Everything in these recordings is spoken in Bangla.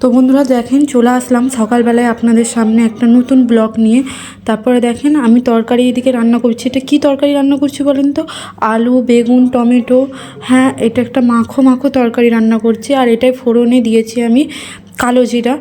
তো বন্ধুরা দেখেন, চলে আসলাম সকালবেলায় আপনাদের সামনে একটা নতুন ব্লগ নিয়ে। তারপরে দেখেন, আমি তরকারি এদিকে রান্না করছি। এটা কি তরকারি রান্না করছি বলেন তো? আলু, বেগুন, টমেটো। হ্যাঁ এটা একটা মাখো মাখো তরকারি রান্না করছি। আর এটাই ফোড়নে দিয়েছি আমি কালো জিরা।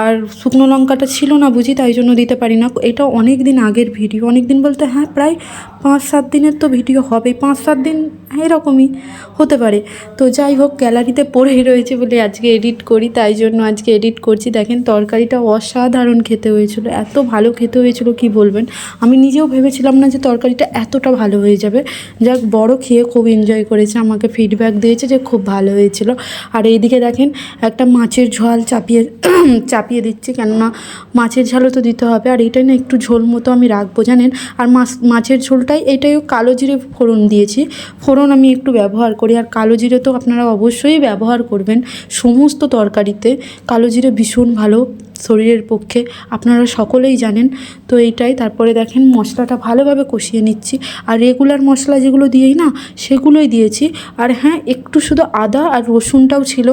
আর শুকনো লঙ্কাটা ছিল না বুঝি, তাই জন্য দিতে পারি না। এটা অনেক দিন আগের ভিডিও। অনেক দিন বলতে হ্যাঁ প্রায় পাঁচ সাত দিনের তো ভিডিও হবেই। পাঁচ সাত দিন এরকমই হতে পারে। তো যাই হোক গ্যালারিতে পড়েই রয়েছে বলে আজকে এডিট করি, তাই জন্য আজকে এডিট করছি। দেখেন, তরকারিটা অসাধারণ খেতে হয়েছিল, এত ভালো খেতে হয়েছিল, কি বলবেন? আমি নিজেও ভেবেছিলাম না যে তরকারিটা এতটা ভালো হয়ে যাবে। যাক, বড় খেয়ে খুব এনজয় করেছে, আমাকে ফিডব্যাক দিয়েছে যে খুব ভালো হয়েছিল। আর এইদিকে দেখেন, একটা মাছের ঝোল চাপিয়ে চাপিয়ে দিচ্ছি, কেননা মাছের ঝালও তো দিতে হবে। আর এটাই না একটু ঝোল মতো আমি রাখব, জানেন? আর মাছ, মাছের ঝোলটাই এটাইও কালো জিরে ফোড়ন দিয়েছি। ফোড়ন আমি একটু ব্যবহার করি, আর কালো জিরে তো আপনারা অবশ্যই ব্যবহার করবেন। সমস্ত তরকারিতে কালো জিরে ভীষণ ভালো শরীরের পক্ষে, আপনারা সকলেই জানেন। তো এইটাই, তারপরে দেখেন মশলাটা ভালোভাবে কষিয়ে নিচ্ছি। আর রেগুলার মশলা যেগুলো দিয়েই না, সেগুলোই দিয়েছি। আর হ্যাঁ একটু শুধু আদা আর রসুনটাও ছিল,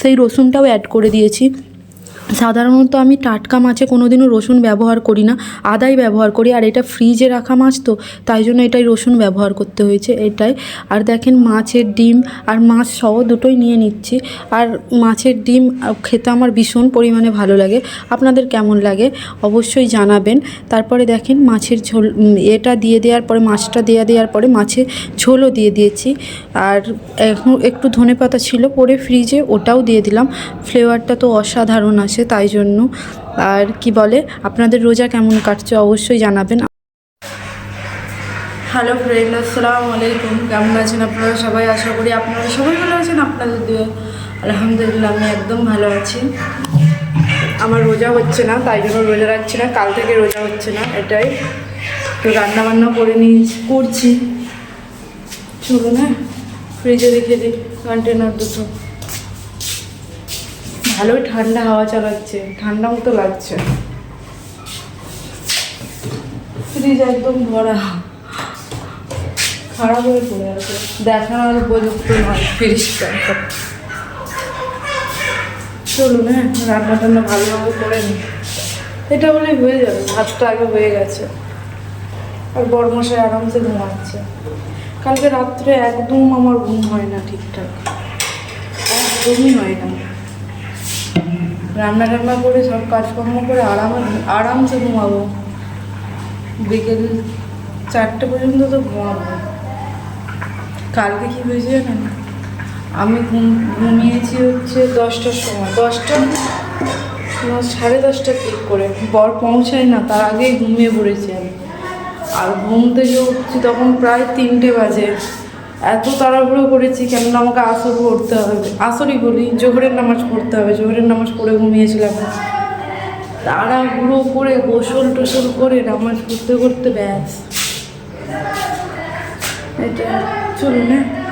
সেই রসুনটাও অ্যাড করে দিয়েছি। সাধারণত আমি টাটকা মাছে কোনো দিনও রসুন ব্যবহার করি না, আদাই ব্যবহার করি, আর এটা ফ্রিজে রাখা মাছ তো, তাই জন্য এটাই রসুন ব্যবহার করতে হয়েছে এটাই। আর দেখেন মাছের ডিম আর মাছ সহ দুটোই নিয়ে নিচ্ছি, আর মাছের ডিম খেতে আমার ভীষণ পরিমাণে ভালো লাগে, আপনাদের কেমন লাগে অবশ্যই জানাবেন। তারপরে দেখেন মাছের ঝোল এটা দিয়ে দেওয়ার পরে, মাছটা দিয়ে দেওয়ার পরে মাছের ঝোলও দিয়ে দিয়েছি। আর এখন একটু ধনে পাতা ছিল, পরে ফ্রিজে ওটাও দিয়ে দিলাম। ফ্লেভারটা তো অসাধারণ আসে। তাই জন্য। আর কি বলে, আপনাদের রোজা কেমন কাটছে অবশ্যই জানাবেন। হ্যালো ফ্রেন্ড আসসালামু আলাইকুম। কেমন আছেন আপনারা সবাই? আশা করি আপনারা সবাই ভালো আছেন, আপনাদের দিয়ে। আলহামদুলিল্লাহ, আমি একদম ভালো আছি। আমার রোজা হচ্ছে না, তাই জন্য রোজা রাখছি না। কাল থেকে রোজা হচ্ছে না, এটাই। তো রান্না বান্না করে নিয়ে করছি। চলুন হ্যাঁ ফ্রিজে রেখে দিই কন্টেনার দুটো। ভালোই ঠান্ডা হাওয়া চালাচ্ছে, ঠান্ডা মতো লাগছে। ফ্রিজ একদম ভরা। খারাপ হয়ে পড়ে আছে। দেখানোর উপযুক্ত নয় ফ্রিজটা চলুন হ্যাঁ রান্না টান্না ভালোভাবে করে নিই। এটা বলে হয়ে যাবে, ভাতটা আগে হয়ে গেছে। আর বড়মশাই আরামসে ঘুমাচ্ছে। কালকে রাত্রে একদম আমার ঘুম হয় না ঠিকঠাক। একদমই হয় না। রান্না টান্না করে সব কাজকর্ম করে আরাম, আরামসে ঘুমাবো। বিকেল চারটে পর্যন্ত তো ঘুমাবো। কালকে কী হয়েছে জানেন? আমি ঘুমিয়েছি হচ্ছে দশটার সময়। দশটা? সাড়ে দশটা ঠিক করে। বর পৌঁছায় না, তার আগেই ঘুমিয়ে পড়েছি আমি। আর ঘুম থেকে উঠছি তখন প্রায় তিনটে বাজে। এত তাড়াহুড়ো করেছি কেননা আমাকে আসর পড়তে হবে। আসরই বলি, জোহরের নামাজ পড়তে হবে। জোহরের নামাজ পড়ে ঘুমিয়েছিলাম। তাড়াহুড়ো করে গোসল টোসল করে নামাজ পড়তে করতে ব্যাস। এটা চলুন হ্যাঁ?